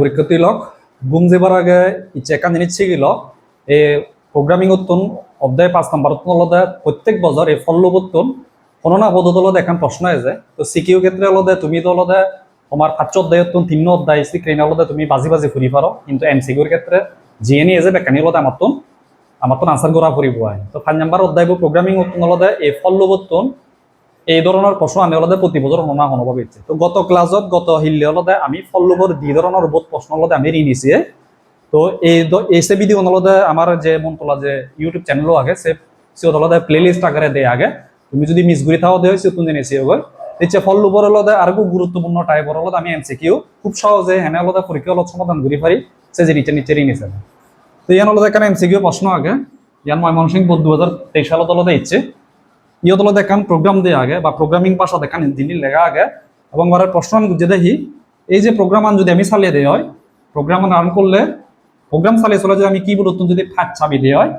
পৰীক্ষাৰ্থী লগ গুম যাবার আগে একান জিনিস ছিল এই প্রোগ্রামিং উত্তন, অধ্যায় পাঁচ নাম্বার উত্তন প্রত্যেক বছর এই ফল্লো উত্তন, কোনো না পদ্ধতি আলাদা এখন প্রশ্ন আছে। তো সিকিউ ক্ষেত্রে আলাদা তুমি তো আলাদা তোমার পাঁচ অধ্যায় উত্তন তিন অধ্যায় সিক্রেন আলাদা তুমি বাজি বাজি ফুরি পারো কিন্তু এমসিকিউর ক্ষেত্রে জিএ নিয়ে যে বেকানি আলাদা আমার তো আমার তো আনসার করা ফুরিব তো পাঁচ নাম্বার অধ্যায় প্রোগ্রামিং উত্তন আলাদা এই ফল্লো উত্তন এই ধরনের প্রশ্ন আনি হলদে প্রতি বছর অনুমান অনুভব হচ্ছে। তো গত ক্লাসত, গত হিল্লে হলদে আমি ফল্লবর দুই ধরনের বহুত প্রশ্ন হলদে আমি ঋণ নিছি তো এই দ- এই সে ভিডিও হলদে আমার যে মন তোলা যে ইউটিউব চ্যানেলও আগে, সে সে প্লে লিস্ট আকারে দেয় আগে। তুমি যদি মিস ঘুরি থাও দেয় সে তুমি জেনেছি ওগর ইচ্ছে ফল্লবর হলদে আর গুরুত্বপূর্ণ টাইপর হলদে আমি এমসি কিউ। খুব সহজে হেনে হলদে পরীক্ষা হলত সমাধান করি পারি সে যে নিচে নিচে ঋণ নিছে তো ইয়ান হলদে এখানে এমসি কিউ প্রশ্ন আগে। ইয়ান ময়মনসিংহ বোধ দু হাজার তেইশ সালত হলদে ইচ্ছে ইয়ত হলো দেখান প্রোগ্রাম দিয়ে আগে বা প্রোগ্রামিং ভাষা দেখান জিনিস লেখা আগে। এবং ঘরের প্রশ্ন বুঝে দেখি এই যে প্রোগ্রাম যদি আমি চালিয়ে দেই হয় প্রোগ্রাম রান করলে প্রোগ্রাম চালিয়ে চলে যদি আমি কি বলতো যদি ফাট চাবি দিয়ে হয়,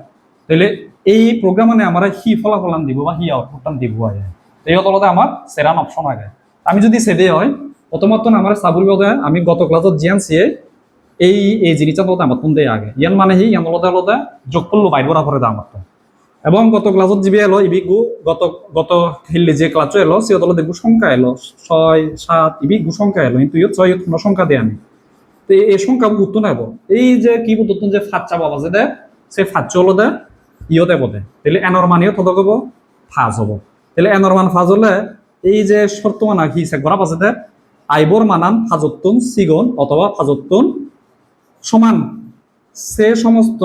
তাহলে এই প্রোগ্রাম মানে আমার হি ফলাফলান দিব বা হি আউটপুটটান দিব হয় এই তলতে আমার সেরান অপশন আগে। আমি যদি সেদে হয় প্রথমত আমার চাবুর বলতে আমি গত ক্লাসত জিয়ান সিয়ে এই এই জিনিসটা বলতে আমার তুন দেয় আগে। ইয়ান মানে হি ইয়ান বলতে আলাদা যোগ করল বাইর করা পরে আমার তো এবং গত ক্লাসত যিবি এলো, ইবি গু, গত গত হিল্লি যে ক্লাসও এলো সে তলে দেখব সংখ্যা এলো। ছয়, সাত, ইবি গু সংখ্যা এলো। কিন্তু ইয়ত ছয় কোনো সংখ্যা দেয় আমি তো এই- সংখ্যা গুরুত্ব নেব এই যে কি বুদ্ধ যে ফাচ্চা বাবা যে দেয় সে ফাচ্চা হলো দে ইয়তে বদে তাহলে এনর মানিও থদ কব ফাজ হব। তাহলে এনর মান ফাজ হলে, এই যে শর্ত মানা কি সে গড়া পাশে দে আইবর মানান ফাজত্তুন সিগন অথবা ফাজত্তুন সমান। সে সমস্ত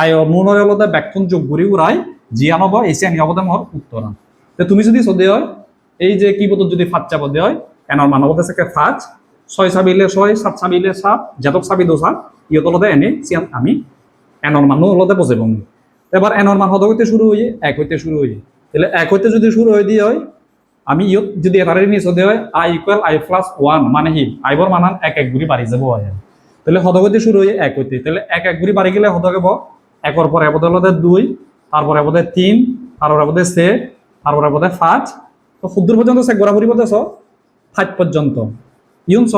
আয় মনের আলাদা যোগ ঘুরি উড়াই জিয়ান হব এসে আনি হব মর উত্তরান তো তুমি যদি সদে হয়, এই যে কি বদল যদি ফাঁচ চাপ দেয় হয় এনার মানব থেকে ফাঁচ ছয় চাবিলে ছয়, সাত চাবিলে সাত, জাতক চাবি দো সাত ইয়ত হলদে এনে চিয়ান আমি এনর মানুহ হলদে বজাব এবার এনর মান হদ হইতে শুরু হয়ে, এক হইতে শুরু হয়ে। তাহলে এক হইতে যদি শুরু হয়ে দিয়ে হয়, আমি ইয়ত যদি এটারে নিয়ে সদে হয় I equal I plus one মানে হি আইবর মানান এক এক গুড়ি বাড়ি যাব হয়। তাহলে হদগতি শুরু হয়ে এক হইতে তাহলে এক এক গুড়ি বাড়ি গেলে হদগেব একর পরে এবদে হলদে দুই, তারপরে এবদে তিন, তারপরে এবদে সে তারপরে এবদে পাঁচ। তো সুদূর পর্যন্ত সে ফুরিব ছ ফাইভ পর্যন্ত। ইউন ছ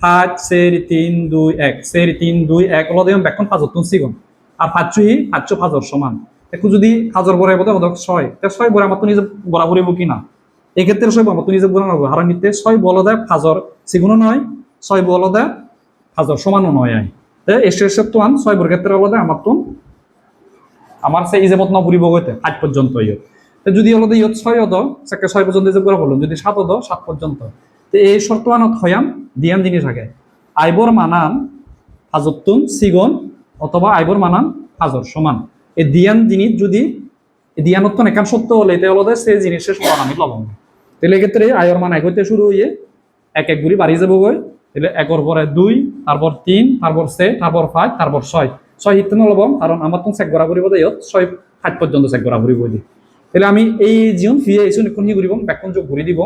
পাঁচ সের তিন, দুই, এক। সের তিন, দুই, এক হলদে ব্যাখন পাঁচর তুন সিগন আর পাঁচুই পাঁচশো পাঁচর সমান। একটু যদি পাঁচর বরে এবদে হদক ছয়, তে ছয় বরে আমার তো নিজে গোড়া ফুরিব কি না এক্ষেত্রে ছয় আমার তো নিজে গোড়া নব হারান নিতে ছয় বলদে ফাজর সিগুনও নয় ছয় বলদে ফাজর সমানও নয় তে এসে এসে তো আন ছয় বর ক্ষেত্রে হলদে আমার তো আমার সে ইজেবত ন ফুরিব গইতে আট পর্যন্ত ইয়ত তো যদি হলো ইয়ত ছয় অদ সাকে ছয় পর্যন্ত ইজেব করে হলো যদি সাত অদ সাত পর্যন্ত। তো এই শর্তমানত হয়াম দিয়ান জিনিস থাকে আইবর মানান হাজতুন সিগন অথবা আইবর মানান হাজর সমান। এই দিয়ান জিনিস যদি দিয়ানত্ব একান সত্য হলে এটা হলো সে জিনিসের সমান আমি লবঙ্গ তাহলে এক্ষেত্রে আয়র মান এক হইতে শুরু হইয়ে এক এক গুড়ি বাড়ি যাব গই তাহলে একর পরে দুই, তারপর তিন, তারপর সে, তারপর পাঁচ, তারপর ছয়। ছয় নলব কারণ আমার তো চেক গড়া ফুরিব দেয় ছয় সাত পর্যন্ত চেক গড়া ফুরিব দিই তাহলে আমি এই যিন ফিয়ে এইছো নিখন হি ঘুরিব ব্যাকুন যোগ ঘুরি দিব।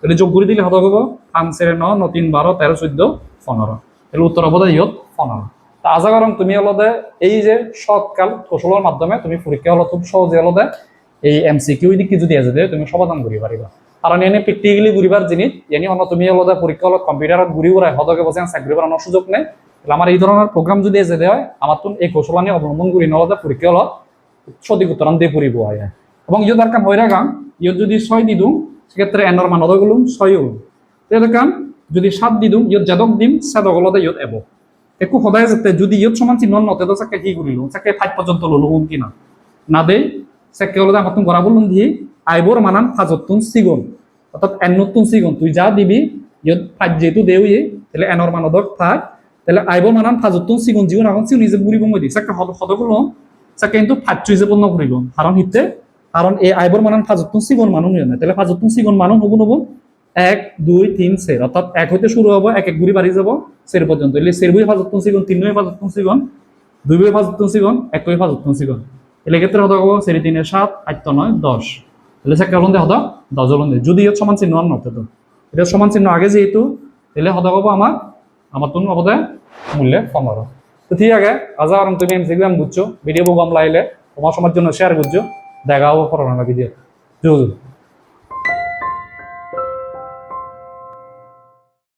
তাহলে যোগ ঘুরি দিলে হত হব, পাঁচ সেরে ন ন, তিন বারো তেরো চোদ্দ পনেরো তাহলে উত্তর হব ইয়ত পনেরো তা আশা করম তুমি অলদে এই যে শর্টকাল কৌশলের মাধ্যমে তুমি পরীক্ষা হলো খুব সহজে হলদে এই এম এমসিকিউ দিকে যদি আছে তুমি সমাধান করি পারিবা কারণ এনে প্র্যাকটিক্যালি ঘুরিবার জিনিস এনে অন্য তুমি হলদে পরীক্ষা হলো কম্পিউটারত ঘুরি উড়াই হদকে বসে চাকরি করার সুযোগ নেই। আমার এই ধরনের প্রোগ্রাম যদি এসে দেয়, আমার তো এই কৌশল নিয়ে অবলম্বন করি, নহলে পরীক্ষা হলো সঠিক উত্তরান দিয়ে পড়িব হয়। এবং ইয়ত আর কাম হয়ে গান ইয়ত যদি ছয় দি সেক্ষেত্রে এনৰ মান হদে গলুম ছয় হল। তেলে কাম, যদি সাত দি ইয়ত যাদক দিম সেদক হলতে ইয়ত এব। একো সদায় যাতে যদি ইয়ত সমান চিহ্ন নতে, তো চাকে কি কৰিলো? চাকে ফাইভ পৰ্যন্ত ললো কোন কিনা? না দেই, চাকে হলতে আমার তুমি গড়াবো দি আইবর মানান ফাজতুন সিগন অর্থাৎ এন্নতুন সিগন তুই যা দিবি ইয়ত ফাইভ যেহেতু দেউয়ে তাহলে এনৰ মান হদক থাক। তাহলে আইবর মানান ফাজতুন সিগন জীবন এখন সিউ নিজে বুড়িব মই দি চাকে হদগুলো চাকে কিন্তু ফাইভ হিসেবে পূর্ণ করিল কারণ হিতে কারণ এই আইবর মানান ফাজতুন সিগন মানুষ নিয়ে না তাহলে ফাজতুন সিগন মানুষ হব নব এক, দুই, তিন সের অর্থাৎ এক হইতে শুরু হব, এক এক ঘুরি বাড়ি যাব সের পর্যন্ত এলে সের বই ফাজতুন সিগন তিন বই ফাজতুন সিগন দুই বই ফাজতুন সিগন এক বই ফাজতুন সিগন এলে ক্ষেত্রে হতো হব সেরি তিনে সাত আট নয় দশ। তাহলে চাকে হলন্দে হতো দশ হলন্দে যদি সমান চিহ্ন আর নতে তো এটা সমান চিহ্ন আগে যেহেতু, তাহলে হতো হব আমার আমার তুমি হবদে মূল্যে হবে তো ঠিক আছে, আজ আর তুমি এমসিকিউ বুঝছ ভিডিও গম লাইলে তোমার সময়ের জন্য শেয়ার করছ দেখা হব পরে ভিডিও